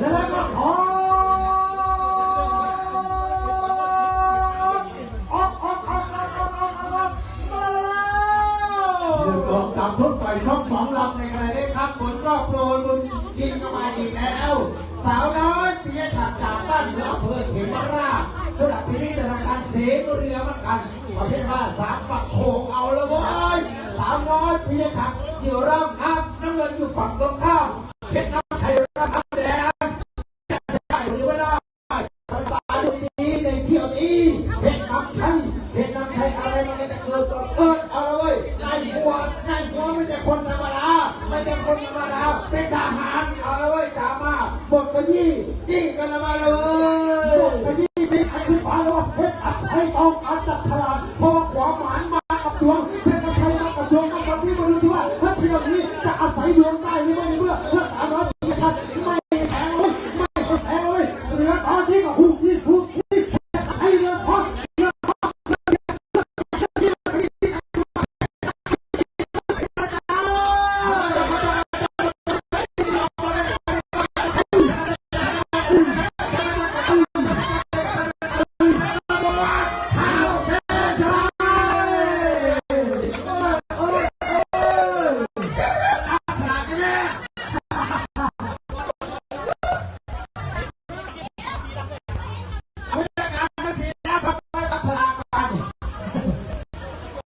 แล้วก็ออกออกออกออกออกออกออกออกมาแล้วเดือดร้อนตามทุกปล่อยช่องสองลำในขณะนี้ครับฝนก็โปรยบุญกินเข้ามาอีกแล้ว สาวน้อยปียฉัตรจากบ้านเหนืออำเภอเขมราชระดับปีนี้จะทำการเสกเรือมือนกันประเภทว่าสามฝั่งโขงเอาแล้วเว้ยสาวน้อยปียฉัตรอยู่ร่ำน้ำน้ำเงินอยู่ฝั่งตรงข้าม ไม่ใช่คนธรรมดาไม่ใช่คนธรรมดาเป็นทหารเอาเลยตามมาบทกระยี่ยี่กันมาเลยบทกระยี่พิษอันที่ฟ้าแล้วว่าเพชรอัดให้ต้องการจัดฉลาดเพราะว่าขวามานมากับดวงเพชรกับชัยมากับดวงมากับที่ไมารู้ที่ว่าถ้าเทียมนี้จะอาศัยดวงได้หรือไม่เมื่อ